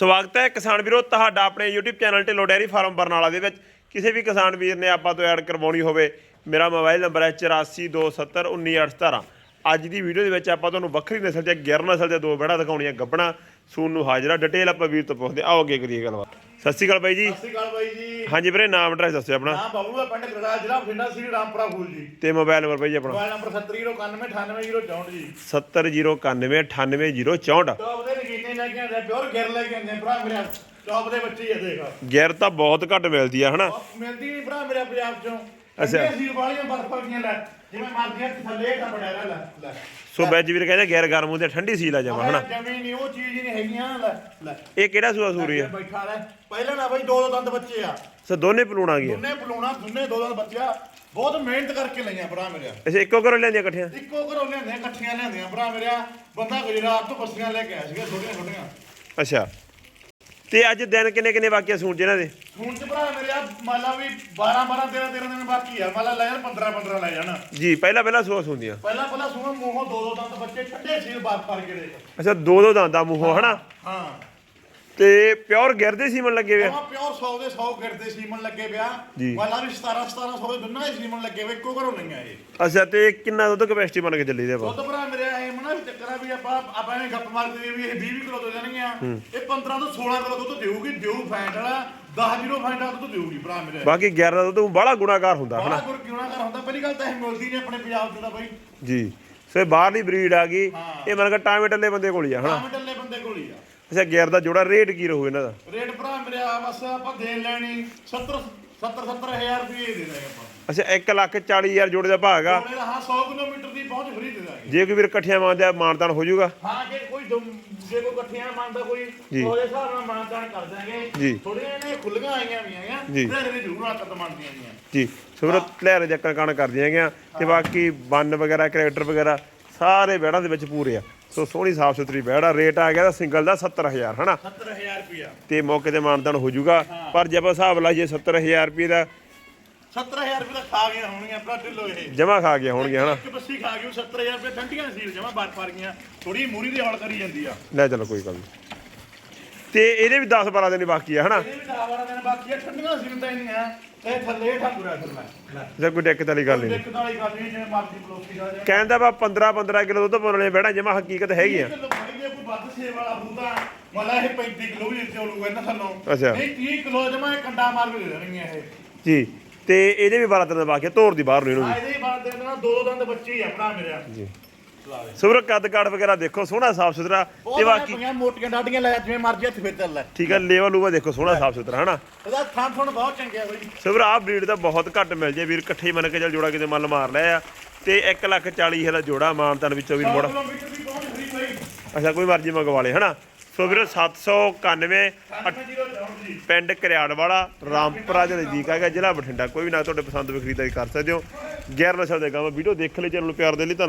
ਸਵਾਗਤ ਹੈ ਕਿਸਾਨ ਵੀਰੋ ਤੁਹਾਡਾ ਆਪਣੇ YouTube channel Dhillon dairy farm Barnala ਦੇ ਵਿੱਚ। ਕਿਸੇ ਵੀ ਕਿਸਾਨ ਵੀਰ ਨੇ ਆਪਾਂ ਤੋਂ ਐਡ ਕਰਵਾਉਣੀ ਹੋਵੇ ਮੇਰਾ ਮੋਬਾਈਲ ਨੰਬਰ ਹੈ 8427191817 ਅੱਜ ਦੀ ਵੀਡੀਓ ਦੇ ਵਿੱਚ ਆਪਾਂ ਤੁਹਾਨੂੰ ਵੱਖਰੀ ਨਸਲ ਦੇ ਗਿਰ ਨਸਲ ਦੇ ਦੋ ਬੜਾ ਦਿਖਾਉਣੀਆਂ ਗੱਬਣਾ ਸੂਨ ਨੂੰ ਹਾਜ਼ਰਾ ਡਿਟੇਲ ਆਪਾਂ ਵੀਰ ਤੋਂ ਪੁੱਛਦੇ ਆਓ ਅੱਗੇ ਕਰੀਏ ਗੱਲਬਾਤ। ਸਤਿ ਸ਼੍ਰੀ ਅਕਾਲ ਬਾਈ ਜੀ। ਸਤਿ ਸ਼੍ਰੀ ਅਕਾਲ ਬਾਈ ਜੀ। ਹਾਂਜੀ ਵੀਰੇ ਨਾਮ ਐਡਰੈਸ ਦੱਸਿਓ ਆਪਣਾ। ਨਾਮ ਬਾਬੂ ਦਾ ਪਿੰਡ ਗਰੜਾ ਜ਼ਿਲ੍ਹਾ ਬਠਿੰਡਾ ਸ੍ਰੀ ਰਾਮਪੁਰਾ ਫੂਲ ਜੀ। ਤੇ ਮੋਬਾਈਲ ਨੰਬਰ ਬਾਈ ਜੀ ਆਪਣਾ। ਮੋਬਾਈਲ ਨੰਬਰ 7091988064 ਜੀ। 7009898064 ਟੌਪ ਦੇ ਨਗੀਨੇ ਲੈ ਕੇ ਆਂਦੇ ਪਿਓਰ ਗਿਰ ਲੈ ਕੇ ਆਂਦੇ ਭਰਾ ਮੇਰੇ ਟੌਪ ਦੇ ਬੱਚੇ ਹੀ ਆ ਦੇਖ। ਗਿਰ ਤਾਂ ਬਹੁਤ ਘੱਟ ਮਿਲਦੀ ਆ ਹਨਾ? ਮਿਲਦੀ ਨਹੀਂ ਭਰਾ ਮੇਰੇ ਪੰਜਾਬ ਚੋਂ। ਅੱਛਾ। ਅੱਛਾ ਸੀ ਵਾਲੀਆਂ ਬਰਫ ਵਰਗੀਆਂ ਲੈ ਜਿਵੇਂ ਮਰਦੀਆਂ ਥੱਲੇ ਤਾਂ ਬੜਿਆ ਲੈ ਲੈ। ਸੋ ਵੈਜ ਵੀਰ ਕਹਿੰਦੇ ਗਿਰ ਗਰਮ ਹੁੰਦੇ ਠੰਡੀ ਸੀਲ ਆ ਜਮਾ ਹਨਾ? ਜਮੀ ਨਹੀਂ ਉਹ ਚੀਜ਼ ਹੀ ਨਹੀਂ ਹੈਗੀਆਂ ਲੈ ਲੈ। ਇਹ ਕਿਹੜਾ ਸੂਆ ਸੂਰੀ ਆ? ਬੈਠਾ ਰਹਿ। ਪਹਿਲਾਂ ਨਾ ਬਾਈ ਦੋ ਦੋ ਦੰਦ ਬੱਚੇ ਆ। ਸੋ ਦੋਨੇ ਪਲੂਣ ਗਈਆਂ। ਦੋਨੇ ਬਲੂਣਾ ਦੋਨੇ ਦੋ ਦੰਦ ਬੱਚਾ ਬਹੁਤ ਮਿਹਨਤ ਕਰਕੇ ਲਈਆਂ ਭਰਾ ਮੇਰੇ ਅੱਛਾ ਇੱਕੋ ਘਰੋਂ ਲੈਂਦੀਆਂ ਇਕੱਠੀਆਂ? ਇੱਕੋ ਘਰੋਂ ਲਿਆਂਦੀਆਂ ਇਕੱਠੀਆਂ ਲਿਆਂਦੀਆਂ ਭਰਾ ਮੇਰਾ ਬੰਦਾ ਗੁਜਰਾਤ ਤੋਂ ਬੱਸੀਆਂ ਲੈ ਕੇ ਆਇਆ ਸੀਗਾ ਛੋਟੀਆਂ ਛੋਟੀਆਂ। ਅੱਛਾ। ਤੇ ਅੱਜ ਦਿਨ ਕਿੰਨੇ ਕਿੰਨੇ ਬਾਕੀ ਆ ਸੂਣ ਚ ਇਹਨਾਂ ਦੇ? ਹੁਣ ਚ ਭਰਾ ਮੇਰੇ ਆ ਮੰਨ ਲਾ ਵੀ 12 12 13 13 ਦਿਨ ਬਾਕੀ ਆ। ਮੰਨ ਲਾ ਜਾਣ 15 15 ਲੈ ਜਾਣ। ਜੀ ਪਹਿਲਾਂ ਪਹਿਲਾਂ ਸੂਆ ਸੂੰਦੀਆਂ। ਪਹਿਲਾਂ ਪਹਿਲਾਂ ਸੁਣੋ ਮੂੰਹੋਂ ਦੋ ਦੋ ਦੰਦ ਬੱਚੇ ਠੰਡੇ ਸੀਲ ਬਾਤ ਫੜ ਕੇ ਦੇਖ ਅੱਛਾ ਦੋ ਦੋ ਦੰਦਾਂ ਮੂੰਹੋਂ ਹਨਾ? ਹਾਂ। ਤੇ ਪਿਓਰ ਗਿਰਦੇ ਸੀਮਨ ਲੱਗੇ ਵੇ ਜਮਾ ਪਿਓਰ 100 ਦੇ 100 ਗਿਰਦੇ ਸੀਮਨ ਲੱਗੇ ਪਿਆ ਜੀ। ਵੀ 17 1700 ਦੇ ਦੋਨਾਂ ਹੀ ਸੀਮਨ ਲੱਗੇ ਵੇ ਇੱਕੋ ਘਰੋਂ ਲਈਆਂ ਇਹ ਅੱਛਾ ਤੇ ਕਿੰਨਾ ਦੁੱਧ ਕਪੈਸਿਟੀ ਬਣ ਕੇ ਚੱਲੀ ਦੇ ਆਪਾਂ? ਦੁੱਧ ਭਰਾ ਮੇਰੇ ਐ ਮਨਾ ਵੀ ਚੱਕਰ ਆ ਵੀ ਆਪਾਂ ਆਪਾਂ ਐਵੇਂ ਗੱਪ ਮਾਰਦੇ ਵੀ ਇਹ 20 20 ਕਿਲੋ ਤੋਂ ਜਾਣਗੀਆਂ ਇਹ 15 ਤੋਂ 16 ਕਿਲੋ ਦੁੱਧ ਦੇਊਗੀ ਦੇਊ ਫੈਂਟ ਵਾਲਾ 10 ਕਿਲੋ ਫੈਂਟ ਵਾਲਾ ਦੁੱਧ ਦੇਊਗੀ ਭਰਾ ਮੇਰੇ। ਬਾਕੀ 11 ਦਾ ਦੁੱਧ ਬੜਾ ਗੁਣਾਕਾਰ ਹੁੰਦਾ ਬੜਾ ਹਨਾ? ਗੁਰ ਕਿਉਂ ਨਾ ਕਰ ਹੁੰਦਾ ਪਹਿਲੀ ਗੱਲ ਤਾਂ ਇਹ ਮਿਲਦੀ ਨਹੀਂ ਆਪਣੇ ਪੰਜਾਬ 'ਚ ਤਾਂ ਬਾਈ। ਜੀ। ਸੋ ਇਹ ਬਾਹਰਲੀ ਬਰੀਡ ਆ ਗਈ। ਇਹ ਮਨ ਕੇ ਟਾਵੇਂ ਟੱਲੇ ਬੰਦੇ ਕੋਲ ਹੀ ਆ ਹਨਾ? ਆਮ ਟੱਲੇ ਬੰਦੇ ਕੋਲ ਹੀ ਆ। ਅੱਛਾ ਗਿਰ ਦਾ ਜੋੜਾ ਰੇਟ ਕੀ ਰਹੂ ਇਹਨਾਂ ਦਾ? ਰੇਟ ਭਰਾ ਮੇਰੇ ਬਸ ਆਪਾਂ ਦੇਣ ਲੈਣੀ 70 70 70000 ਰੁਪਏ ਦੇ ਦਾਂਗੇ ਆਪਾਂ। ਅੱਛਾ 1 ਲੱਖ 40 ਹਜ਼ਾਰ ਜੋੜੇ ਦਾ ਭਾਗ ਆ ਹਾਂ 100 ਕਿਲੋਮੀਟਰ ਦੀ ਪਹੁੰਚ ਫਰੀ ਦੇ ਦਾਂਗੇ। ਜੇ ਕੋਈ ਵੀਰ ਇਕੱਠਿਆਂ ਮੰਨਦੇ ਆ ਮਾਨਤਾਨ ਹੋ ਜਾਊਗਾ। ਹਾਂ ਜੇ ਕੋਈ ਦੁਮ- ਜੇ ਕੋਈ ਇਕੱਠਿਆਂ ਮੰਨਦਾ ਕੋਈ ਜੀ। ਉਹਦੇ ਹਿਸਾਬ ਨਾਲ ਮਾਨਦਾਨ ਕਰ ਦਾਂਗੇ। ਜੀ। ਥੋੜੀਆਂ ਨੇ ਖੁੱਲੀਆਂ ਆਈਆਂ ਵੀ ਆਈਆਂ ਜੀ। ਤੇ ਇਹਦੇ ਜ਼ਰੂਰ ਆਕਤ ਮੰਨਦੀਆਂ ਗਈਆਂ ਜੀ ਸੂਰਤ ਲਹਿਰੇ ਦੇ ਕਣ ਕਰਦੀਆਂ ਹੈਗੀਆਂ ਤੇ ਬਾਕੀ ਬੰਨ ਵਗੈਰਾ ਕਰੈਕਟਰ ਵਗੈਰਾ ਸਾਰੇ ਬੈੜਾਂ ਦੇ ਵਿੱਚ ਪੂਰੇ ਆ। ਸੋ ਸੋਹਣੀ ਸਾਫ਼ ਸੁਥਰੀ ਬੈੜ ਆ ਰੇਟ ਆ ਗਿਆ ਦਾ ਸਿੰਗਲ ਦਾ 70000 ਹਨਾ? 70000 ਰੁਪਇਆ। ਤੇ ਮੌਕੇ ਤੇ ਮਾਨਦਾਨ ਹੋ ਜਾਊਗਾ। ਪਰ ਜੇ ਆਪਾਂ ਹਿਸਾਬ ਲਾਈਏ 70000 ਰੁਪਏ ਦਾ 70000 ਰੁਪਏ ਦਾ ਖਾ ਹੋਣਗੀਆਂ ਢਿੱਲੋ ਇਹ। ਜਮਾ ਖਾ ਗਿਆ ਹੋਣਗੇ ਹਨਾ? ਇੱਕ ਬੱਸੀ ਖਾ ਗਈ 70000 ਰੁਪਏ ਠੰਡੀਆਂ ਸੀ ਜਮਾ ਬਾਤ ਫੜ ਗਈਆਂ ਥੋੜੀ ਮੂਰੀ ਦੀ ਹੌਲ ਕਰੀ ਜਾਂਦੀ ਆ। ਲੈ ਚਲੋ ਕੋਈ ਗੱਲ ਨਹੀਂ ਤੇ ਇਹਦੇ ਵੀ 10 12 ਦਿਨ ਬਾਕੀ ਆ ਹਨਾ? ਇਹ ਵੀ 10 12 ਦਿਨ ਬਾਕੀ ਆ ਠੰਡੀਆਂ ਸੀ ਤਾਂ ਨਹੀਂ ਆ। ਤੇ ਥੱਲੇ ਥੱਲੇ ਲੈ। ਜੇ ਕੋਈ ਦਿੱਕਤ ਵਾਲੀ ਗੱਲ ਨਹੀਂ। ਦਿੱਕਤ ਵਾਲੀ ਗੱਲ ਨਹੀਂ ਜਿਵੇਂ ਮਰਜ਼ੀ ਬਲੋਕੀ ਦਾ ਕਹਿੰਦਾ ਵਾ 15 15 ਕਿਲੋ ਦੁੱਧ ਪਾਉਣ ਵਾਲੇ ਬੈੜਾ ਜਮਾ ਹਕੀਕਤ ਹੈਗੀ ਆ। ਜੇ ਕੋਈ ਵੱਧ ਸੇ ਵਾਲਾ ਹੁੰਦਾ ਮਲਾ ਇਹ 35 ਕਿਲੋ ਵੀ ਚੋਲੂਗਾ ਇਹਨਾਂ ਥੱਲੋਂ। ਅੱਛਾ। ਨਹੀਂ 30 ਕਿਲੋ ਜਮਾ ਇਹ ਕੰਡਾ ਮਾਰ ਕੇ ਦੇ ਦੇਣਗੀਆਂ ਇਹ। ਜੀ। ਤੇ ਇਹਦੇ ਵੀ 12 ਦਿਨ ਬਾਕੀ ਆ ਤੋਰ ਦੀ ਬਾਹਰ ਨੂੰ ਇਹਨੂੰ ਆ ਇਹਦੇ ਬਾਅਦ ਦੇ ਦੇਣਾ ਦੋ ਦੋ ਦੰਦ ਬੱਚੇ ਹੀ ਆ ਭਰਾ ਮੇਰਾ। ਜੀ। ਸੂਰਤ ਕੱਦ ਕਾਠ ਵਗੈਰਾ ਦੇਖੋ ਸੋਹਣਾ ਸਾਫ਼ ਸੁਥਰਾ। ਤੇ ਬਾਕੀ ਮੋਟੀਆਂ ਡਾਡੀਆਂ ਲੈ ਜਿਵੇਂ ਮਰਜ਼ੀ ਹੱਥ ਫੇਰ ਚੱਲ ਲੈ। ਠੀਕ ਆ ਲੇਵਲ ਲੂਵਾ ਦੇਖੋ ਸੋਹਣਾ ਸਾਫ਼ ਸੁਥਰਾ ਹਨਾ? ਇਹਦਾ ਥਾਂ ਥਣ ਬਹੁਤ ਚੰਗਿਆ ਬਈ। ਸਵਰ ਆਹ ਬਰੀਡ ਦਾ ਬਹੁਤ ਘੱਟ ਮਿਲ ਜੇ ਵੀਰ ਇਕੱਠੇ ਮੰਨ ਕੇ ਚੱਲ ਜੋੜਾ ਕਿਤੇ ਮੱਲ ਮਾਰ ਲਿਆ ਆ। ਤੇ 1 ਲੱਖ 40 ਹਜ਼ਾਰ ਦਾ ਜੋੜਾ ਮਾਨਤਨ ਵਿੱਚੋਂ ਵੀ 100 ਮੋੜਾ ਅੱਛਾ ਕੋਈ ਮਰਜ਼ੀ ਮੰਗਵਾ ਲੇ ਹਨਾ? ਸੋ ਵੀਰ 791 ਜੀਰੋ ਚੌਂਹਠ ਜੀ। ਪਿੰਡ ਕਰਿਆੜ ਵਾਲਾ ਰਾਮਪੁਰਾ ਦੇ ਨਜ਼ਦੀਕ ਹੈਗਾ ਜ਼ਿਲ੍ਹਾ ਬਠਿੰਡਾ। ਕੋਈ ਵੀ ਨਾ ਤੁਹਾਡੇ ਪਸੰਦ ਵੀ ਖਰੀਦਦਾਰੀ ਕਰ ਸਕਦੇ ਹੋ। ਗੈਰ ਨਸਲ ਦੇ ਗਾਵਾਂ ਵੀਡੀਓ ਦੇਖ ਲਈ ਚੈਨਲ ਨੂੰ ਪਿਆਰ ਦੇ ਲਈ